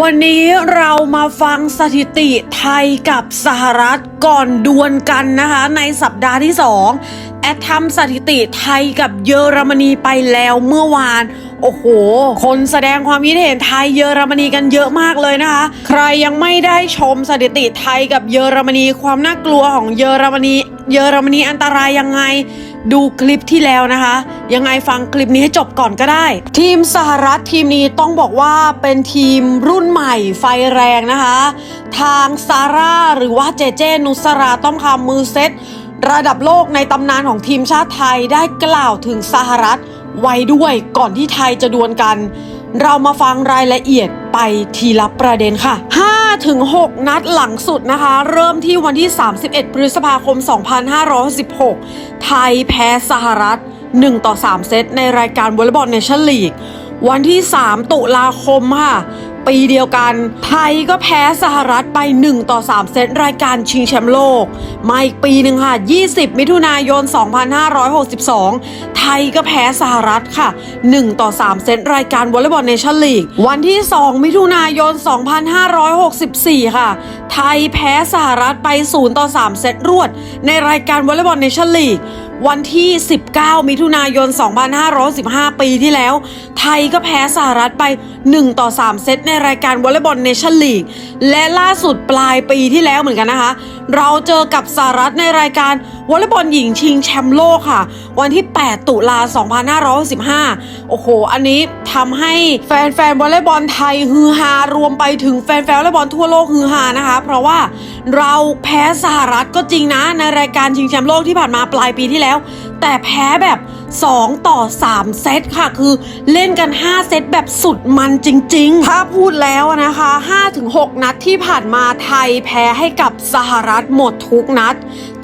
วันนี้เรามาฟังสถิติไทยกับสหรัฐก่อนดวลกันนะคะ ในสัปดาห์ที่ 2 แอดทำสถิติไทยกับเยอรมนีไปแล้วเมื่อวาน โอ้โห คนแสดงความคิดเห็นไทยเยอรมนีกันเยอะมากเลยนะคะ ใครยังไม่ได้ชมสถิติไทยกับเยอรมนีความน่ากลัวของเยอรมนี เยอรมนีอันตรายยังไง ดูคลิปที่แล้วนะคะ ยังไงฟังคลิปนี้ให้จบก่อนก็ได้ ทีมสหรัฐทีมนี้ต้องบอกว่าเป็นทีมรุ่นใหม่ไฟแรงนะคะ ทางซาร่าหรือว่าเจเจนุสราต้อมคำมือเซตระดับโลกในตำนานของทีมชาติไทยได้กล่าวถึงสหรัฐไว้ด้วยก่อนที่ไทยจะดวลกัน เรามาฟังรายละเอียด ไปทีละประเด็นค่ะ 5 ถึง 6 นัดหลังสุดนะคะ เริ่มที่วันที่ 31 พฤษภาคม 2516 ไทยแพ้สหรัฐ 1 ต่อ 3 เซตในรายการวอลเลย์บอลเนชั่นลีก วันที่ 3 ตุลาคมค่ะ ปีเดียวกัน ไทยก็แพ้สหรัฐไป 1 ต่อ 3 เซตรายการชิงแชมป์โลก มาอีกปีหนึ่งค่ะ 20 มิถุนายน 2562 ไทยก็แพ้สหรัฐค่ะ 1 ต่อ 3 เซตรายการวอลเลย์บอลเนชั่นลีก วันที่ 2 มิถุนายน 2564 ค่ะ ไทยแพ้สหรัฐไป 0 ต่อ 3 เซตรวด ในรายการวอลเลย์บอลเนชั่นลีก วันที่ 19 มิถุนายน 2515 ปีที่แล้ว ไทยก็แพ้สหรัฐไป 1 ต่อ 3 เซตในรายการวอลเลย์บอลเนชั่นลีก และล่าสุดปลายปีที่แล้วเหมือนกันนะคะ เราเจอกับสหรัฐในรายการวอลเลย์บอลหญิงชิงแชมป์โลกค่ะ วันที่ 8 ตุลา 2565 โอ้โห อันนี้ทำให้แฟนๆวอลเลย์บอลไทยฮือฮารวมไปถึงแฟนๆวอลเลย์บอลทั่วโลกฮือฮานะคะ เพราะว่าเราแพ้สหรัฐก็จริงนะในรายการชิงแชมป์โลกที่ผ่านมาปลายปีที่แล้ว แต่แพ้แบบ 2 ต่อ 3 เซตค่ะ คือเล่นกัน 5 เซตแบบสุดมันจริง ๆ ถ้าพูดแล้วนะคะ 5-6 นัดที่ผ่านมาไทยแพ้ให้กับสหรัฐหมดทุกนัด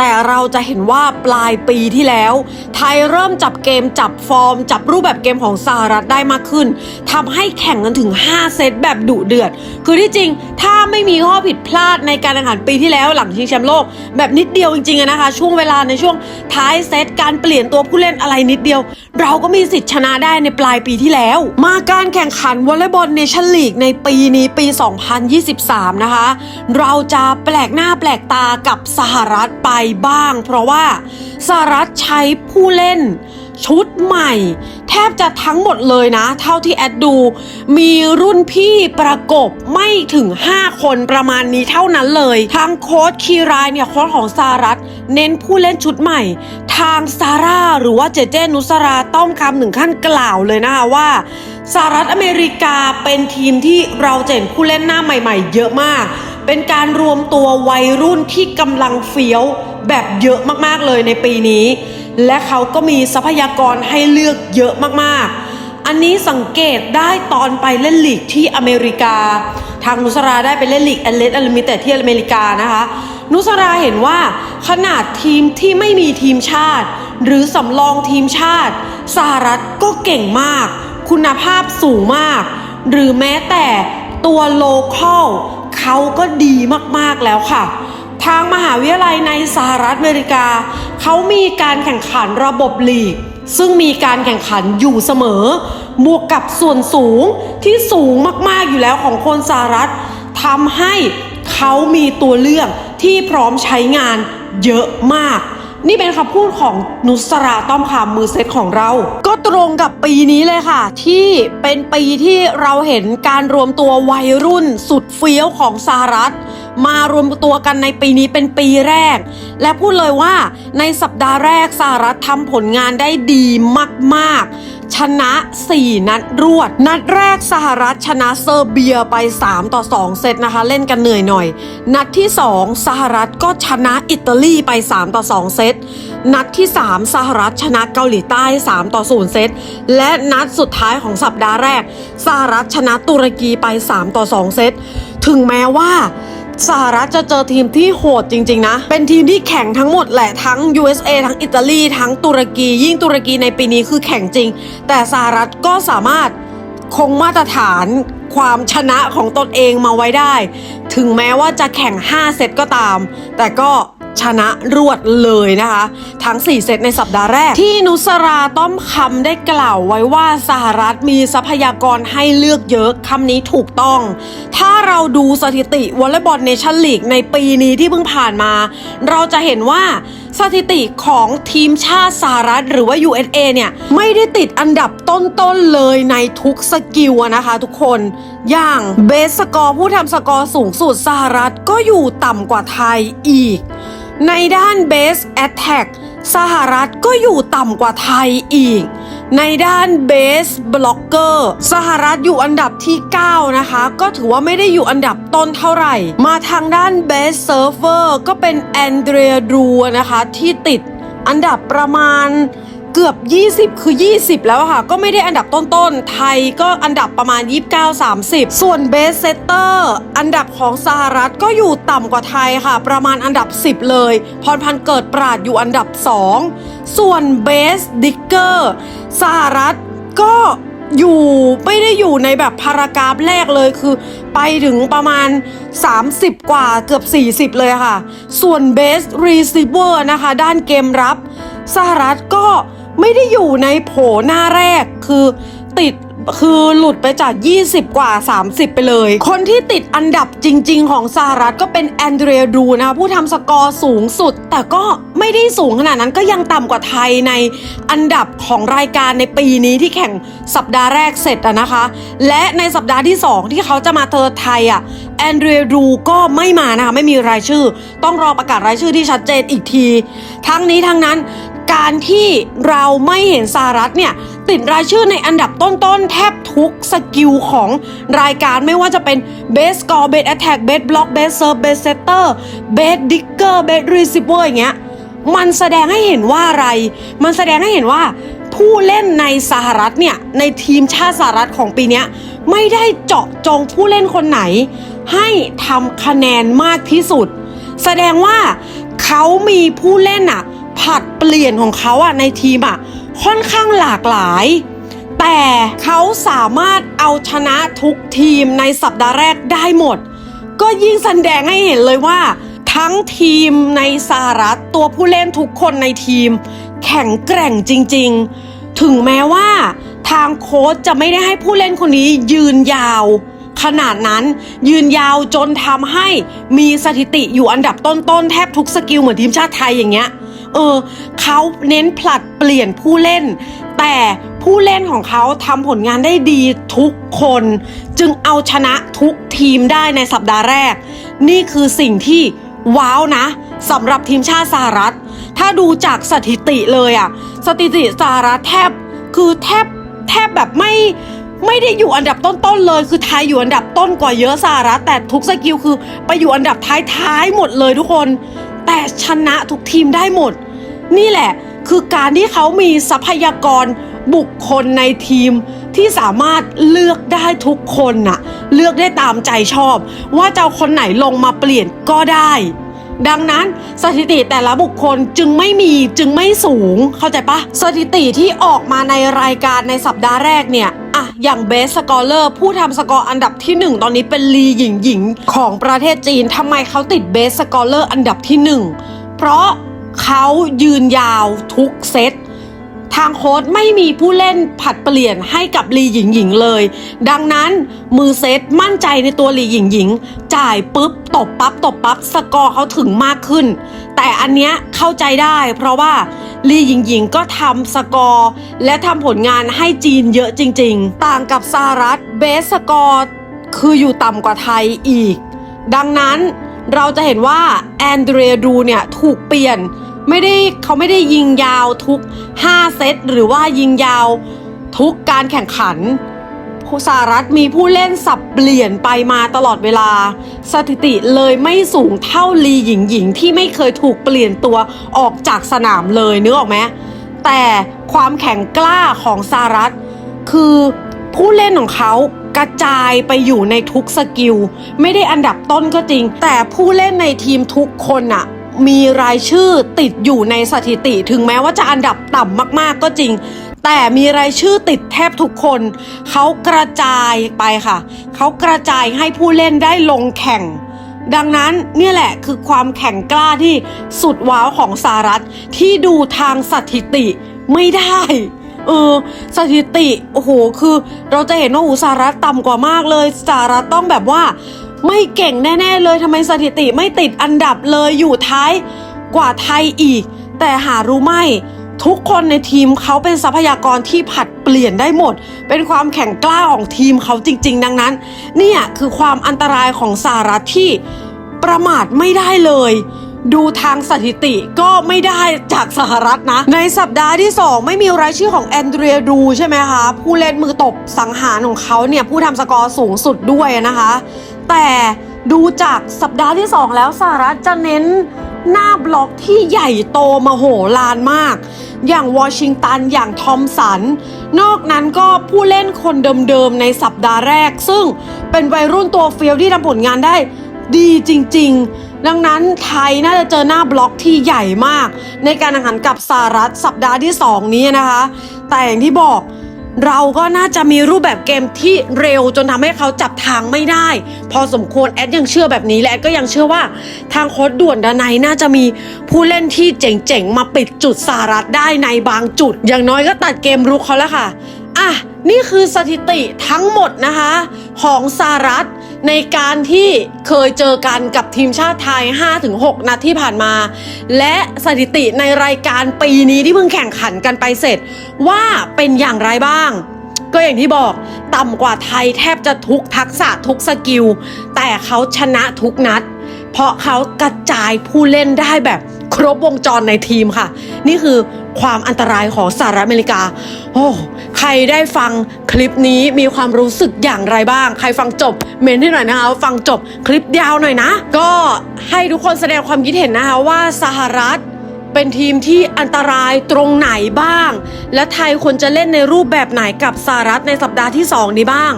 แต่เราจะเห็นว่าปลายปีที่แล้ว ไทยเริ่มจับเกมจับฟอร์ม จับรูปแบบเกมของสหรัฐได้มากขึ้นทำให้แข่งกันถึง 5 เซตแบบดุเดือด คือที่จริงถ้าไม่มีข้อผิดพลาดในการแข่งขันปีที่แล้วหลังชิงแชมป์โลก แบบนิดเดียวจริงๆนะคะ ช่วงเวลาในช่วงท้ายเซตการเปลี่ยนตัวผู้เล่นอะไรนิดเดียว เราก็มีสิทธิ์ชนะได้ในปลายปีที่แล้ว มาการแข่งขันวอลเลย์บอลเนชั่นลีกในปีนี้ปี 2023 นะคะ เราจะแปลกหน้าแปลกตากับสหรัฐไปบ้าง เพราะว่าสหรัฐใช้ผู้เล่นชุดใหม่ แทบจะทั้งหมดเลยนะ เท่าที่แอดดู มีรุ่นพี่ประกบไม่ถึง 5 คนประมาณนี้เท่านั้นเลย ทางโค้ชคีรายเนี่ยโค้ชของสหรัฐ เน้นผู้เล่นชุดใหม่ ทางซาร่าหรือว่าเจเจนุสราต้อมคำหนึ่งขั้นกล่าวเลยนะคะว่าสหรัฐอเมริกาเป็นทีมที่เราเห็นผู้เล่นหน้าใหม่ ๆ เยอะมาก เป็นการรวมตัววัยรุ่นที่กำลังเฟี้ยวแบบเยอะมากๆเลยในปีนี้ และเขาก็มีทรัพยากรให้เลือกเยอะมากๆ อันนี้สังเกตได้ตอนไปเล่นลีกที่อเมริกา ทางนุสราได้ไปเล่นลีกแอเลสอลิมิเต็ดที่อเมริกานะคะ นุสราเห็นว่าขนาดทีมที่ไม่มีทีมชาติ หรือสำรองทีมชาติสหรัฐก็เก่งมาก คุณภาพสูงมาก หรือแม้แต่ตัวโลคอล เขาก็ดีมากๆแล้วค่ะ ทางมหาวิทยาลัยในสหรัฐอเมริกา เขามีการแข่งขันระบบลีก ซึ่งมีการแข่งขันอยู่เสมอ บวกกับส่วนสูงที่สูงมากๆอยู่แล้วของคนสหรัฐทำให้เขามีตัวเลือกที่พร้อมใช้งานเยอะมาก นี่เป็นคำพูดของนุสราต้อมคำมือเซตของเรา ก็ตรงกับปีนี้เลยค่ะ ที่เป็นปีที่เราเห็นการรวมตัววัยรุ่นสุดเฟี้ยวของสหรัฐ มารวมตัวกันในปีนี้เป็นปีแรก และพูดเลยว่าในสัปดาห์แรกสหรัฐทำผลงานได้ดีมาก ๆ ชนะ 4 นัดรวด นัดแรกสหรัฐชนะเซอร์เบียไป 3 ต่อ 2 เซตนะคะ เล่นกันเหนื่อยหน่อย นัดที่ 2 สหรัฐก็ชนะอิตาลีไป 3 ต่อ 2 เซต นัดที่ 3 สหรัฐชนะเกาหลีใต้ 3 ต่อ 0 เซต และนัดสุดท้ายของสัปดาห์แรก สหรัฐชนะตุรกีไป 3 ต่อ 2 เซต ถึงแม้ว่า สหรัฐจะเจอทีมที่โหดจริง ๆ นะ เป็นทีมที่แข่งทั้งหมดแหละทั้ง USA ทั้งอิตาลีทั้งตุรกี ยิ่งตุรกีในปีนี้คือแข่งจริง แต่สหรัฐก็สามารถคงมาตรฐานความชนะของตนเองมาไว้ได้ ถึงแม้ว่าจะแข่ง 5 เซตก็ตาม แต่ก็ ชนะรวดเลยนะคะ ทั้ง 4 เซตในสัปดาห์แรก ที่นุสราต้อมคำได้กล่าวไว้ว่าสหรัฐมีทรัพยากรให้เลือกเยอะคำนี้ถูกต้อง ถ้าเราดูสถิติวอลเลย์บอลเนชั่นลีกในปีนี้ที่เพิ่งผ่านมา เราจะเห็นว่าสถิติของทีมชาติสหรัฐหรือว่า USA เนี่ยไม่ได้ติดอันดับต้นๆเลยในทุกสกิลนะคะทุกคนอย่างเบสสกอร์ผู้ทำสกอร์สูงสุดสหรัฐก็อยู่ต่ำกว่าไทยอีก ในด้านเบสแอตแทกสหรัฐก็อยู่ต่ำกว่าไทยอีก ในด้านเบสบล็อกเกอร์สหรัฐอยู่อันดับที่ 9 นะคะ ก็ถือว่าไม่ได้อยู่อันดับต้นเท่าไหร่ มาทางด้านเบสเซิร์ฟเวอร์ก็เป็นแอนเดรียดูนะคะ ที่ติดอันดับประมาณ เกือบ 20 คือ 20 แล้วค่ะ ก็ไม่ได้อันดับต้นๆ ไทยก็อันดับประมาณ 29 30 ส่วนเบสเซตเตอร์อันดับของสหรัฐก็อยู่ต่ำกว่าไทยค่ะ ประมาณอันดับ 10 เลย พรพันธ์เกิดปราดอยู่อันดับ 2 ส่วนเบสดิกเกอร์สหรัฐก็อยู่ไม่ได้อยู่ในแบบพารากราฟแรกเลยคือ ไปถึงประมาณ 30 กว่าเกือบ 40 เลยค่ะ ส่วนเบสรี c ีเวอร์นะคะ ด้านเกมรับ สหรัฐก็ ไม่ได้อยู่ในโผหน้าแรกคือติดคือหลุดไปจาก 20 กว่า 30 ไปเลย คนที่ติดอันดับจริง ๆ ของสหรัฐก็เป็นแอนเดรียดูนะ ผู้ทำสกอร์สูงสุด แต่ก็ไม่ได้สูงขนาดนั้นก็ยังต่ำกว่าไทยในอันดับของรายการในปีนี้ที่แข่งสัปดาห์แรกเสร็จอะนะคะ และในสัปดาห์ที่ 2 ที่เขาจะมาเจอไทยอะแอนเดรียดูก็ไม่มานะคะ ไม่มีรายชื่อ ต้องรอประกาศรายชื่อที่ชัดเจนอีกที ทั้งนี้ทั้งนั้น การที่เราไม่เห็นสหรัฐเนี่ยติดรายชื่อในอันดับต้นๆ แทบทุกสกิลของรายการไม่ว่าจะเป็นเบสกอร์เบสแอตแทกเบสบล็อกเบสเซิร์ฟเบสเซตเตอร์เบสดิกเกอร์เบสรีซิเวอร์อย่างเงี้ยมันแสดงให้เห็นว่าอะไร มันแสดงให้เห็นว่าผู้เล่นในสหรัฐเนี่ย ในทีมชาติสหรัฐของปีนี้ไม่ได้เจาะจงผู้เล่นคนไหน ให้ทำคะแนนมากที่สุด แสดงว่าเขามีผู้เล่นอะ ผัดเปลี่ยนของเขาอะในทีมอะค่อนข้างหลากหลาย แต่เขาสามารถเอาชนะทุกทีมในสัปดาห์แรกได้หมด ก็ยิ่งแสดงให้เห็นเลยว่า ทั้งทีมในสหรัฐตัวผู้เล่นทุกคนในทีม แข็งแกร่งจริง ๆ ถึงแม้ว่าทางโค้ชจะไม่ได้ให้ผู้เล่นคนนี้ยืนยาว ขนาดนั้นยืนยาวจนทำให้มีสถิติอยู่อันดับต้นๆแทบทุกสกิลเหมือนทีมชาติไทยอย่างเงี้ย เออเขาเน้นผลัดเปลี่ยนผู้เล่น แต่ผู้เล่นของเขาทำผลงานได้ดีทุกคน จึงเอาชนะทุกทีมได้ในสัปดาห์แรก นี่คือสิ่งที่ว้าวนะสำหรับทีมชาติสหรัฐ ถ้าดูจากสถิติเลยอะสถิติสหรัฐแทบคือแทบแทบแบบไม่ไม่ได้อยู่อันดับต้นๆเลย คือไทยอยู่อันดับต้นกว่าเยอะสหรัฐแต่ทุกสกิลคือไปอยู่อันดับท้ายๆหมดเลยทุกคน แต่ชนะทุกทีมได้หมด นี่แหละคือการที่เขามีทรัพยากรบุคคลในทีมที่สามารถเลือกได้ทุกคนน่ะ เลือกได้ตามใจชอบ ว่าจะเอาคนไหนลงมาเปลี่ยนก็ได้ ดังนั้นสถิติแต่ละบุคคลจึงไม่มีจึงไม่สูงเข้าใจปะสถิติที่ออกมาในรายการในสัปดาห์แรกเนี่ย อะอย่างเบสสกอร์เลอร์ผู้ทำสกอร์อันดับที่ 1 ตอนนี้เป็นลีหญิงหญิงของประเทศจีนทำไมเขาติดเบสสกอร์เลอร์อันดับที่ 1 เพราะเขายืนยาวทุกเซตทางโค้ชไม่มีผู้เล่นผัดเปลี่ยนให้กับลีหญิงหญิงเลย ดังนั้นมือเซตมั่นใจในตัวลีหญิงหญิง จ่ายปุ๊บตบปั๊บตบปั๊บสกอร์เขาถึงมากขึ้น แต่อันเนี้ยเข้าใจได้เพราะว่า ลีหญิงหญิงก็ทำสกอร์ และทำผลงานให้จีนเยอะจริง ๆ ต่างกับสหรัฐเบสสกอร์คืออยู่ต่ำกว่าไทยอีก ดังนั้นเราจะเห็นว่าแอนเดรียดูเนี่ยถูกเปลี่ยนไม่ได้เขาไม่ได้ยิงยาวทุก 5 เซตหรือว่ายิงยาวทุกการแข่งขัน ผู้สหรัฐมีผู้เล่นสับเปลี่ยนไปมาตลอดเวลา สถิติเลยไม่สูงเท่าลีหญิงหญิงที่ไม่เคยถูกเปลี่ยนตัวออกจากสนามเลยนึกออกไหมแต่ความแข็งกล้าของสหรัฐ คือผู้เล่นของเขากระจายไปอยู่ในทุกสกิล ไม่ได้อันดับต้นก็จริง แต่ผู้เล่นในทีมทุกคนอะมีรายชื่อติดอยู่ในสถิติ ถึงแม้ว่าจะอันดับต่ำมากๆก็จริง แต่มีรายชื่อติดแทบทุกคน เขากระจายไปค่ะ เขากระจายให้ผู้เล่นได้ลงแข่ง ดังนั้นเนี่ยแหละคือความแข็งกล้าที่สุดว้าวของสหรัฐที่ดูทางสถิติไม่ได้เออสถิติโอ้โหคือ เราจะเห็นว่าอูสหรัฐต่ำกว่ามากเลยสหรัฐต้องแบบว่า ไม่เก่งแน่ๆเลยทำไมสถิติไม่ติดอันดับเลยอยู่ท้ายกว่าไทยอีก แต่หารู้ไหม ทุกคนในทีมเขาเป็นทรัพยากรที่ผัดเปลี่ยนได้หมด เป็นความแข็งกล้าของทีมเขาจริง ๆ ดังนั้น เนี่ยคือความอันตรายของสหรัฐที่ประมาทไม่ได้เลย ดูทางสถิติก็ไม่ได้จากสหรัฐนะ ในสัปดาห์ที่ 2 ไม่มีรายชื่อของแอนเดรียดูใช่ไหมคะ ผู้เล่นมือตบสังหารของเขาเนี่ย ผู้ทำสกอร์สูงสุดด้วยนะคะ แต่ดูจากสัปดาห์ที่ 2 แล้วสหรัฐจะเน้นหน้าบล็อกที่ใหญ่โตมโหฬารมาก อย่างวอชิงตัน อย่างทอมสัน นอกนั้นก็ผู้เล่นคนเดิมๆในสัปดาห์แรก ซึ่งเป็นวัยรุ่นตัวเฟี้ยวที่ทำผลงานได้ดีจริง ๆ ดังนั้นไทยน่าจะเจอหน้าบล็อกที่ใหญ่มาก ในการแข่งขันกับสหรัฐสัปดาห์ที่ 2 นี้นะคะ แต่อย่างที่บอก เราก็น่าจะมีรูปแบบเกมที่เร็วจนทำให้เขาจับทางไม่ได้ พอสมควรแอดยังเชื่อแบบนี้และแอดก็ยังเชื่อว่า ทางโค้ดด่วนดานัยน่าจะมีผู้เล่นที่เจ๋งๆ มาปิดจุดสารัฐได้ในบางจุด อย่างน้อยก็ตัดเกมรุกเขาแล้วค่ะอะนี่คือสถิติทั้งหมดนะคะ ของสารัฐ ในการที่เคยเจอกันกับทีมชาติไทย 5-6 นัดที่ผ่านมา และสถิติในรายการปีนี้ที่เพิ่งแข่งขันกันไปเสร็จ ว่าเป็นอย่างไรบ้าง ก็อย่างที่บอกต่ำกว่าไทยแทบจะทุกทักษะทุกสกิล แต่เขาชนะทุกนัด เพราะเขากระจายผู้เล่นได้แบบ ครบวงจรในทีมค่ะ นี่คือความอันตรายของสหรัฐอเมริกา โอ้ ใครได้ฟังคลิปนี้มีความรู้สึกอย่างไรบ้าง ใครฟังจบเมนให้หน่อยนะคะฟังจบคลิปยาวหน่อยนะ ก็ให้ทุกคนแสดงความคิดเห็นนะคะว่าสหรัฐเป็นทีมที่อันตรายตรงไหนบ้าง และไทยควรจะเล่นในรูปแบบไหนกับสหรัฐในสัปดาห์ที่ 2 นี้บ้าง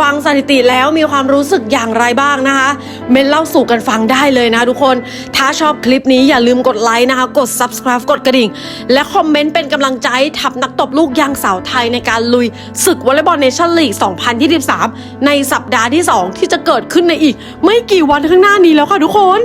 ฟังสถิติแล้วมีความรู้สึกอย่างไรบ้างนะคะ เมนเล่าสู่กันฟังได้เลยนะทุกคน ถ้าชอบคลิปนี้อย่าลืมกดไลค์นะคะ กด subscribe กดกระดิ่ง และคอมเมนต์เป็นกำลังใจทับนักตบลูกยางสาวไทยในการลุยศึกวอลเลย์บอลเนชั่นลีก 2023 ในสัปดาห์ที่ 2 ที่จะเกิดขึ้นในอีก ไม่กี่วันข้างหน้านี้แล้วค่ะทุกคน